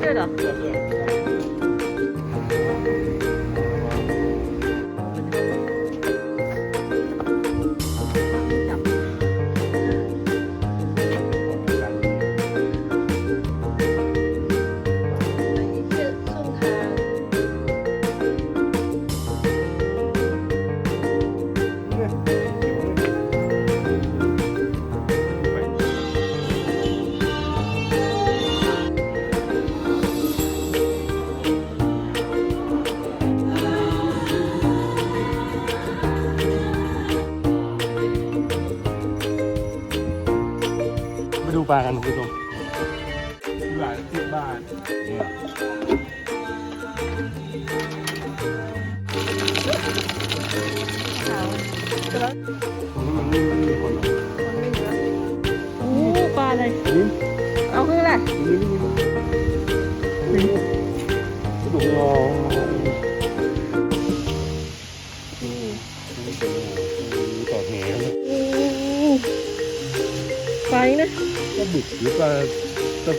ให้ ปลากันคุณผู้ชมบาทสิบบาทเนี่ยขาวแล้วตรงนี้มันไม่มีคนหรอกมันไม่เยอะโอ้ปลาอะไร นี่เอาคืออะไรนี่นี่นี่นี่กระดูกงอต่อแหนโอ้ไฟนะ ก็บึกหรือว่าจะ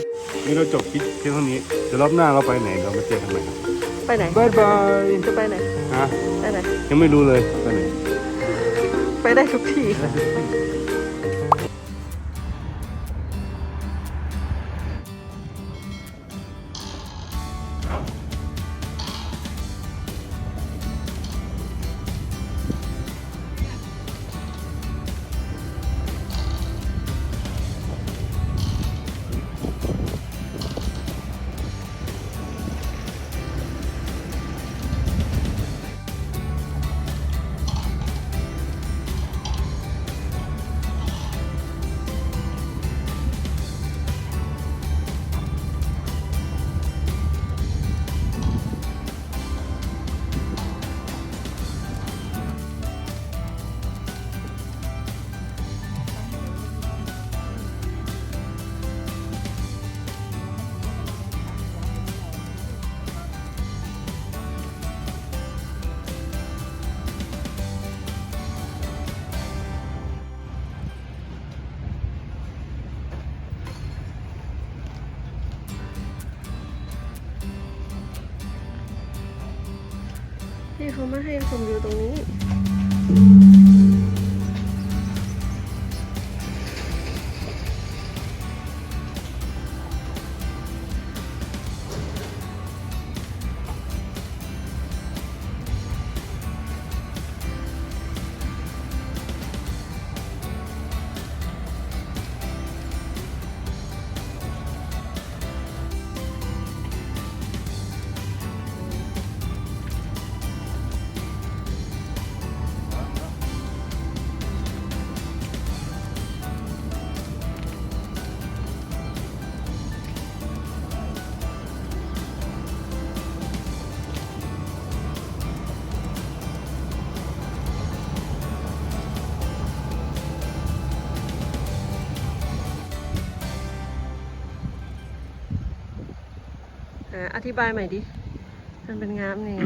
นี่เราจบคลิปเพียงเท่านี้เดี๋ยวรอบหน้าเราไปไหนเรามาเจอกันใหม่ครับไปไหน บายบายจะไปไหน ฮะ ไปไหน ยังไม่รู้เลยไปไหน ไปได้ทุกที่ เขามาให้ชมวิวตรงนี้ อ่าอธิบายใหม่ดิ มันเป็นงามนี่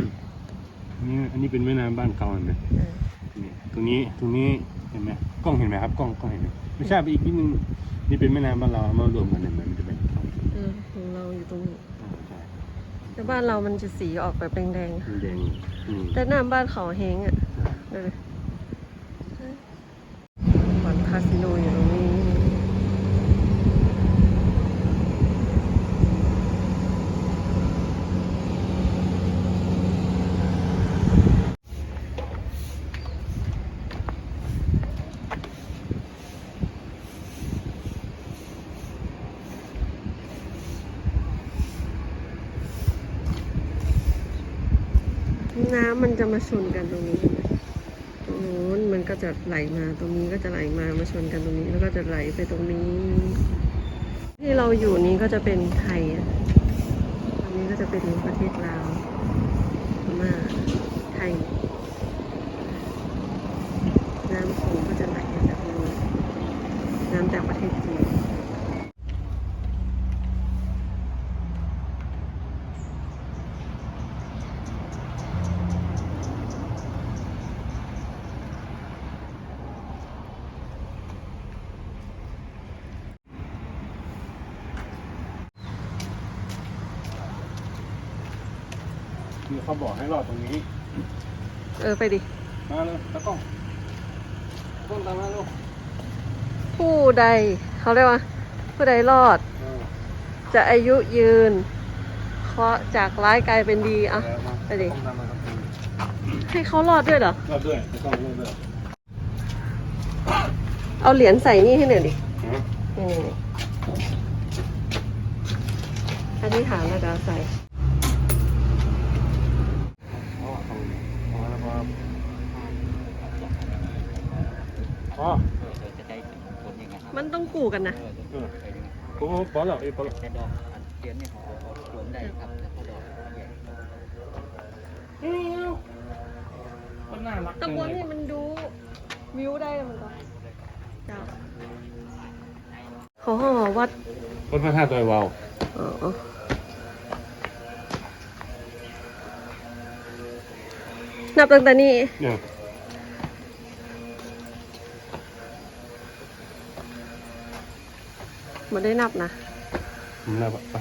นี่อันนี้เป็นแม่น้ำบ้านเขาเห็นไหมเออนี่ตรงนี้ตรงนี้เห็นไหมกล้องเห็นไหมครับกล้องกล้องเห็นไหมไม่ใช่ไปอีกนิดนึงนี่เป็นแม่น้ำบ้านเราเอามารวมกันเห็นไหมมันจะเป็นเขาเออของเราอยู่ตรงนี้ใช่แต่บ้านเรามันจะสีออกแบบแดงแดงอืมๆแต่น้ำบ้านเขาแห้งอะเออบ่อนคาสิโนอยู่ตรงนี้ น้ำ มันจะมาชนกันตรงนี้ตรงนู้นมันก็จะไหลมาตรงนี้ก็จะไหลมามาชนกันตรงนี้ แล้วก็จะไหลไปตรงนี้ ที่เราอยู่นี้ก็จะเป็นไทยอันนี้ก็จะเป็นประเทศลาวพม่าไทยน้ำโขงก็จะไหลมาจากนู้นน้ำจากประเทศจีน เขาบอกให้รอดตรงนี้ เออไปดิ มาเลยตะกล้องตะกล้องตามมาลูกผู้ใดเขาเรียกว่า ผู้ใดรอด เออจะอายุยืน เคราะห์จากร้ายกลายเป็นดีอะ แล้วมาไปดิ ตะกล้องตามมาครับให้เขารอดด้วยเหรอ รอดด้วยตะกล้องรอดด้วยเอาเหรียญใส่นี่ให้หน่อยดิฮะนี่นี่นี่อธิษฐานแล้วก็เอาใส่ อ๋อตรงนี้อ๋อแล้วพอ อ๋อจะได้ผลยังไงครับมันต้องกู่กันนะเออเออโอ้โหปอแล้วเอ้ยปอแล้วแต่ดอกอันเทียนเนี่ยเขาเอารวมได้ครับแต่ถ้าดอกใหญ่มันน่ารักตะบนนี่มันดูวิวได้มันก็จ้าเขาห้องว่าวัดคนพระธาตุดอยวาวอ๋อนับตั้งแต่นี้ มันได้นับนะมันน่าแบบไป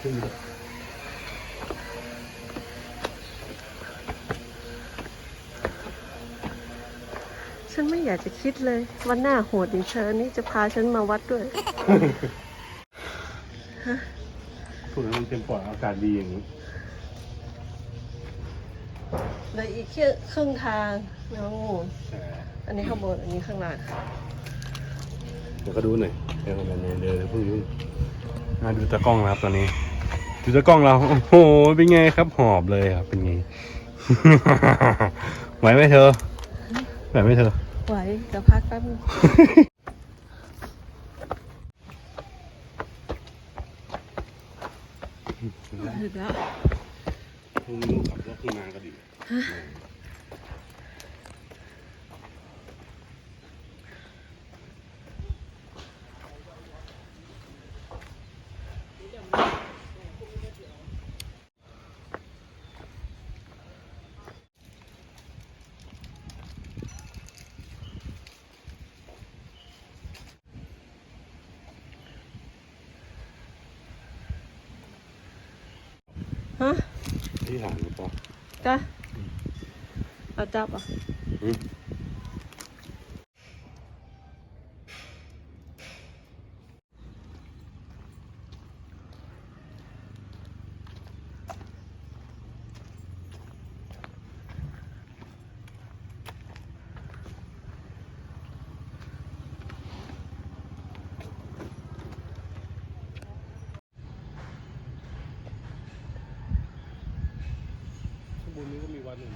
ขึ้นไปฉันไม่อยากจะคิดเลย วันหน้าโหดอย่างเธอนี่จะพาฉันมาวัดด้วยพูดถึงมันเต็มปอดอากาศดีอย่างนี้เหลยอีกแค่ครึ่งทางน้องงูแต่อันนี้ข้างบน อันนี้ข้างล่าง เดี๋ยวก็ดูหน่อยเดี๋ยวกันเนี่ยเดี๋ยวเดี๋ยวเพิ่งยุ่งมาดูตะกล้องนะครับตอนนี้ ดูตะกล้องเรา โอ้โห เป็นไงครับหอบเลยครับ เป็นไง ไหวไหมเธอ ไหวไหมเธอ ไหวจะพักแป๊บนึงถึงแล้วพรุ่งนี้ขับรถขึ้นมาก็ดี ที่ถามหรือเปล่าจ้ะเอาจับอะ อืมข้างบนนี้ก็มีวัดหนึ่ง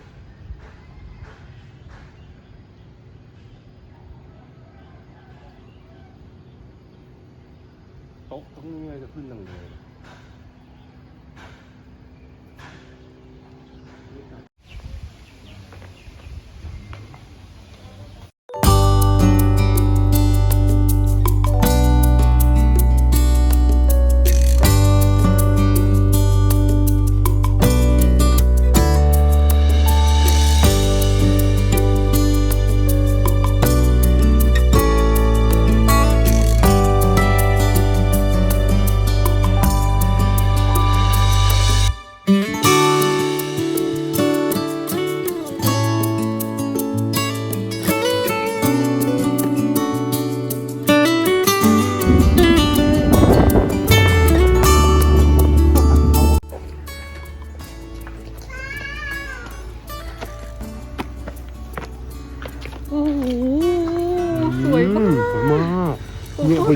โต๊ะตรงนี้จะขึ้นตรงเลย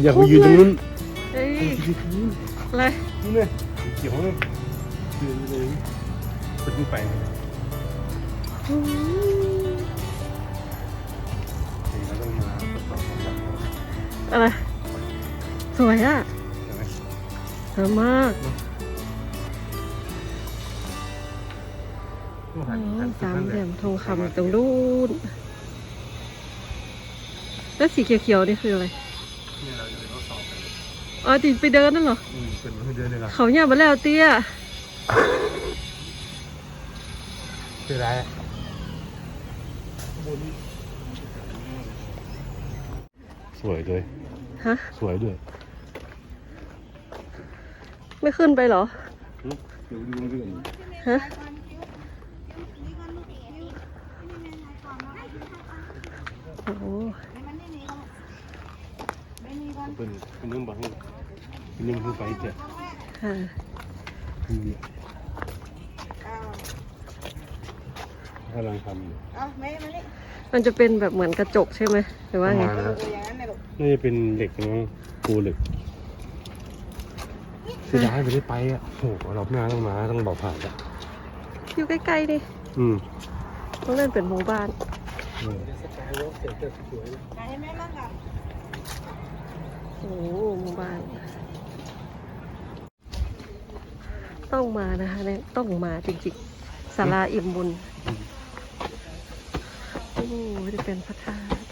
อยากไปยืนตรงนู้นเฮ้ยไปยืนตรงนู้นอะไรนี่เลยเขียวเลยยืนเลยขึ้นไปอืมนี่เราต้องมาทดสอบความรักอะไรสวยอะใช่ไหมสวยมากต้องอ๋หันอหันสามเหลี่ยมทองหันคำตรงนู้นแล้วสีเขียวๆนี่คืออะไร เราจะไปทดสอบกันอ๋อติไปเดินนั่นเหรอเป็นเดืนเลยล่ะเขาเนี่ยมาแล้วเตี้ย คืออะไรสวยด้วย ฮะ สวยด้วย ไม่ขึ้นไปเหรอฮะ โอ้ เป็นเป็นนึ่งบางเป็นนึ่งคือไปเจ็ดค่ะคือกำลังทำอยู่เอาแม่มานี่มันจะเป็นแบบเหมือนกระจกใช่ไหมหรือว่าไงประมาณเอออย่างนั้นนะลูกน่าจะเป็นเหล็กนะปูเหล็กเสียดายไม่ได้ไปอะโอ้โหเราหน้าต้องมาต้องบอกผ่านอะอยู่ใกล้ๆดิอืมตรงนั้นเป็นหมู่บ้านเออถ่ายให้แม่มั่งค่ะโอ้โหหมู่บ้าน ต้องมานะคะเนี่ยต้องมาจริงๆศาลาอิ่มบุญ โอ้โหจะเป็นพระธาตุ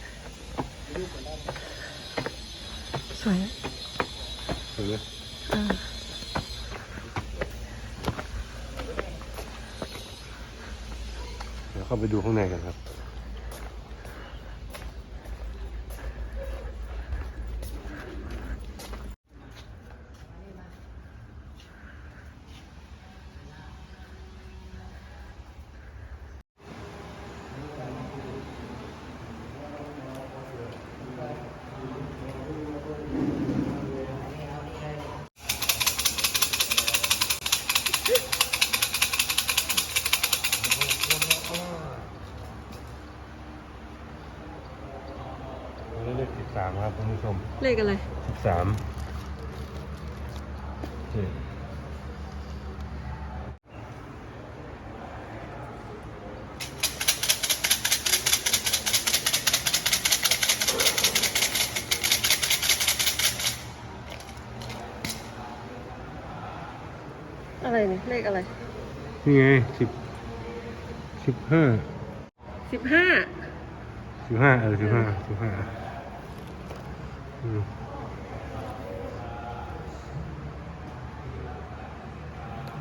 สวยเห็นไหมอ่าเดี๋ยวเข้าไปดูข้างในกันครับ เล ขสิบสามครับคุณผู้ชมเลขอะไรสิบสามนี่อะไรนี่เลขอะไร นี่ไงสิบสิบห้าสิบห้าสิบห้าเออสิบห้าสิบห้าอืม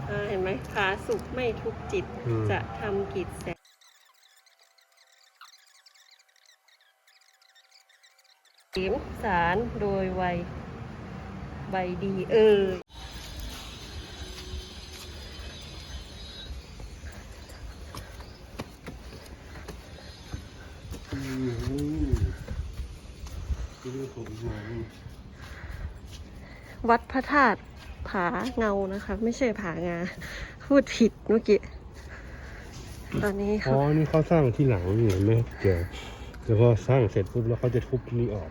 อ่าเห็นไหมขาสุขไม่ทุกข์จิตจะทำกิจแสเสียงสารโดยไวยใบดีเอ่ยอืมนี่คือผมมานี่วัดพระธาตุ ผาเงานะคะ ไม่ใช่ผางา พูดผิดเมื่อกี้ ตอนนี้อ๋เขาอ นี่เขาสร้างที่หลังนี่เห็นไหมเดี๋ยวแล้วพอสร้างเสร็จปุ๊บแล้วเขาจะทุบนี้ออก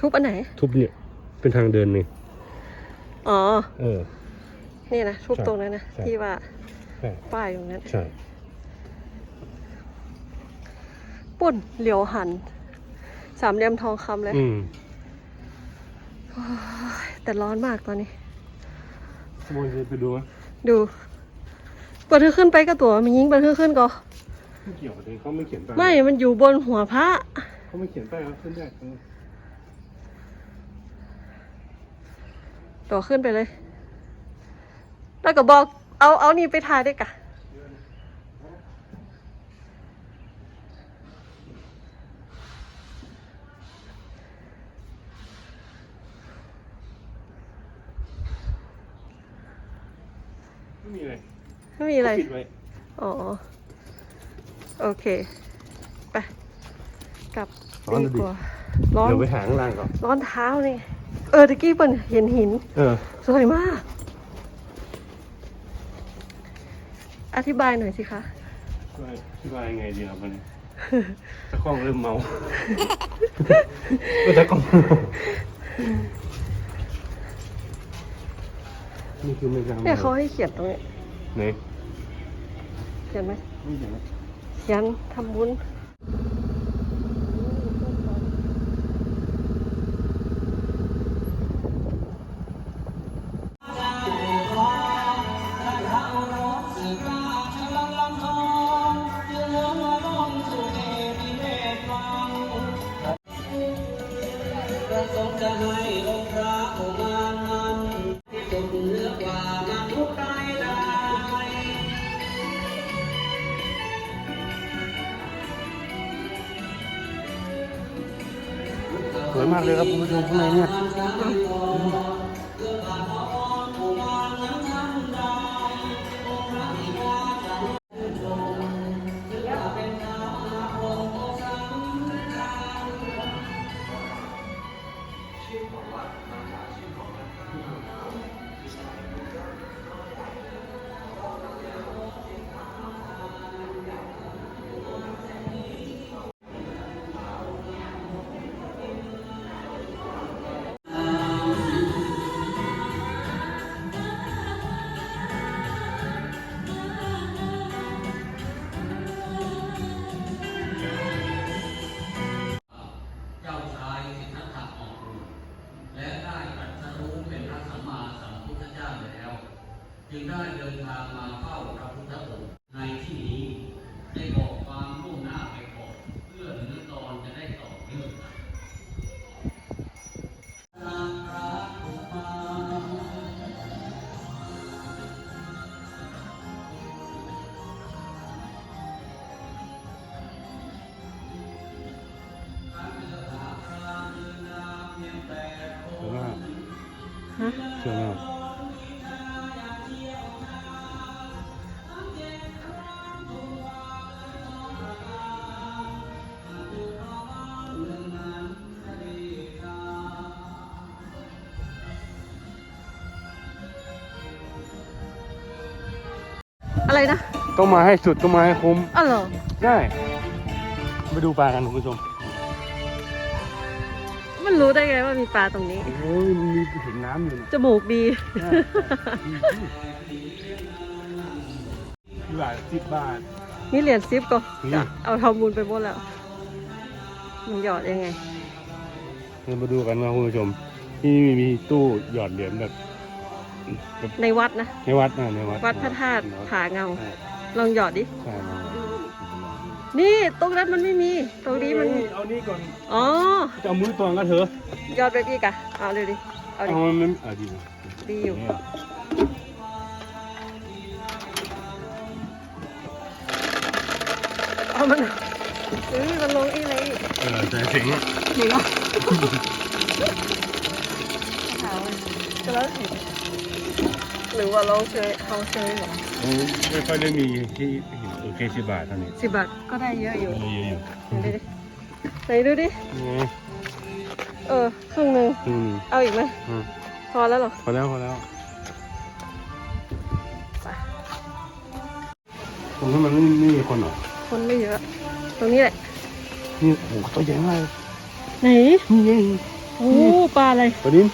ทุบอันไหน ทุบเนี่ย เป็นทางเดินนี่อ๋อ เออ นี่นะทุบใช่ตรงนั้นนะใช่ ที่ว่าใช่ป้ายตรงนั้นใช่ ปุ่นเหลียวหัน สามเหลี่ยมทองคำเลย อืมโอ้ยแต่ร้อนมากตอนนี้ ขโมยไปดูไหมดูเปิดขึ้นไปก็ตัวมันยิงเปิดขึ้นก็ไม่เกี่ยวกับเขาไม่เขียนป้ายไม่ มันอยู่บนหัวพระเขาไม่เขียนป้ายเขาขึ้นได้เออตัวขึ้นไปเลย แล้วก็บอกเอาเอานี่ไปถ่ายด้วยกะ ม่มีอะไรไม่มีอะไร ปิดไว้อ๋อ โอเค ไป กลับร้อนดีดิ กว่าร้อน เดี๋ยวไปหาข้างล่างก่อน ร้อนเท้านี่ เออตะกี้เปิ่นเห็นหิน เออ สวยมาก อธิบายหน่อยสิคะช่วยช่วยยังไงดีครับวันนี้ตะกล้องเริ่มเมา ก็ตะกล้องเมา นี่คือไม่กล้าเนี่ยเขาให้เขียนตรงนี้ไหนเขียนไหมไม่เห็นเขียนทำบุญ เดินทางมา อะไรนะต้องมาให้สุดต้องมาให้คุ้มอ๋อเหรอได้ไปดูปลากันคุณผู้ชมมันรู้ได้ไงว่ามีปลาตรงนี้โอ้ยมันมีเห็นน้ำอยู่นะจมูกดีกี่บาทสิบบาทนี่เหรียญซิปก็อืมจะเอาทำบุญไปหมดแล้วมันหยอดยังไงเรามาดูกันนะคุณผู้ชมที่มีตู้หยอดเหรียญแบบแบบ ในวัดนะ ในวัดนะในวัดวัดพระธาตุผาเงาใช่ลองหยอดดิใช่ใช่นี่ตรงนั้นมันไม่มี ตรงนี้มัน เอานี่ก่อน อ๋อ จะเอามือตองก็เถอะหยอดแบบอีกอะเอาเลยดิ เอาดิเอามันไม่เอาดีนะดีอยู่เนี่ยเอามันเออมันลงอีกอะไรอีกเออแต่เสียงอะจริงเหรอขาวเลยก็แล้วเห็น หรือว่าลองเชยเขาเชยเหรอไม่ค่อยได้มีที่เห็นโอเคสิบบาทเท่านี้สิบบาทก็ได้เยอะอยู่เยอะอยู่ไหนดูดิไหนดูดินี่เออครึ่งหนึ่งอืมเอาอีกไหมอืมพอแล้วเหรอพอแล้วพอแล้วไปตรงนั้นมันไม่ไม่มีคนเหรอคนไม่เยอะ ตรงนี้แหละนี่โอ้โหตัวใหญ่มากเลยไหนนี่ไงโอ้ปลาอะไรตัวนี้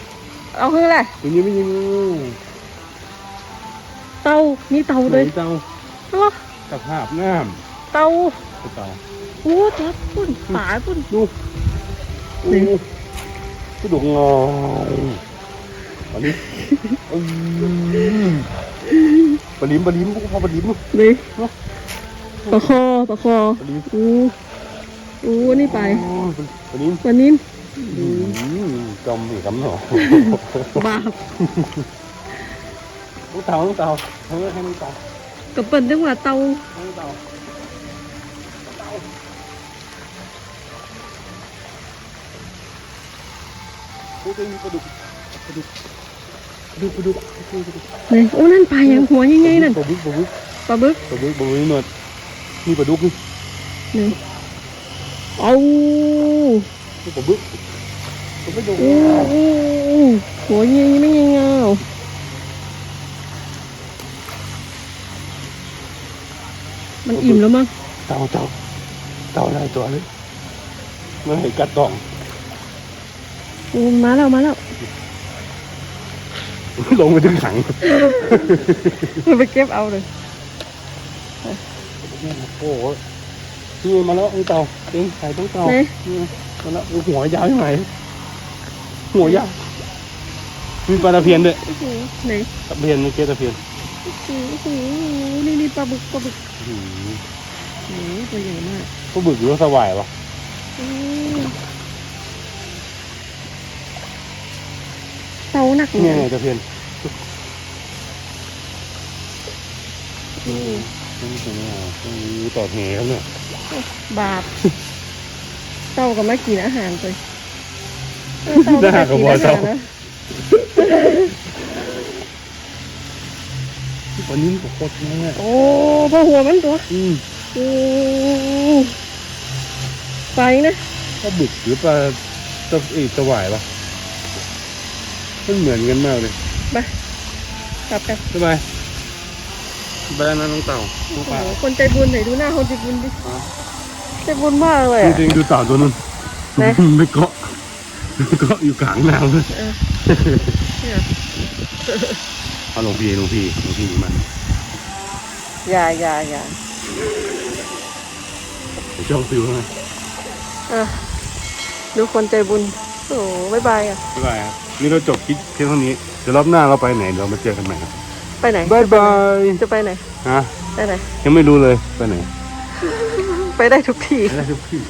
เอาคืออะไรตัวนี้ไม่ยิงเต่า มีเต่าไหนด้วยเตาเหรอตะภาพน้เต่าำเตาโอ้ทับปุ่นฝาปุ่นดูไหนดูกระดูกงอปลาลิมอืมปลาลิมปลาลิมพวกพอปลาลิมนี่ปลาคอปลาคอปลาลิมโอ้โอ้นี่ไปโอ้ยปลาลิมวันนี้อืมจมอีกคำหนอบาป ลูกเต่าลูกเต่าเฮ้ยให้ลูกเต่ากับเปิ่นจังหวะเต่าให้ลูกเต่าโอ้ยมีปลาดุกปลาดุกปลาดุกปลาดุกปลาดุกปลาดุกไหนโอ้นั่นปลาอย่างหัวยังไงนั่นปลาบึกปลาบึกปลาบึกปลาบึกปลาบึกหนวดนี่ปลาดุกนี่ไหนเอานี่ปลาบึกปลาบึกโอ้โอ้หัวยังไม่ยังเงา มันอิ่มแล้วมั้งเต่าเต่าเต่าอะไรตัวเลยไม่เห็นกัดต่องโอ้มาแล้วมาแล้วลงไปถึงถังเราไปเก็บเอาเลยโอ้โหนี่มาแล้วไอ้เต่าเองใส่ต้องเต่าไหนนี่มาแล้วหัวยาวที่ไหนหัวยาวมีปลาตะเพียนด้วยโอ้โหไหนตะเพียนมีเกตตะเพียน โอ้โหโอ้โหนี่นี่ปลาบึกปลาบึกอื้อหือโอ้โหตัวใหญ่มากพวกบึกหรือว่าสวายวะโอ้เต่าหนักเนี่ยเลไงยตะเพียนอืมนี่เป็นไงมีต่อเหครับเนี่ยบาปเต่าก็มากินอาหารไปเออเต่าก็มากินอาหารนะ วันนี้ก็โคตรแม่โอ้พอหัวมันตัวอืมโอ้ไปนะปลาบึกหรือปลาตะเอยสวายวะมันเหมือนกันมากเลยไปกลับกันสบายสบายนะน้องเต่าน้องโอ้ปลาโหคนใจบุญไหนดูหน้าคนใจบุญดิใจบุญมากเลยจอะริงๆดูเต่าตัวนั้นไหนไม่เกาะไม่เกาะอยู่กลางน้ำเลยเออเนี่ย เอาหลวงพี่หลวงพี่หลวงพี่มันอย่าอย่าอย่าเดี๋ยวช่องฟิวให้เออดูคนใจบุญ โอ้โหบ๊ายบายอะบ๊ายบายครับนี่เราจบคลิปเพียงเท่านี้เดี๋ยวรอบหน้าเราไปไหนเดี๋ยวมาเจอกันใหม่ครับไปไหนบายบายจะไปไหนฮะไปไหนยังไม่รู้เลยไปไหน ไปได้ทุกที่ ไปได้ทุกที่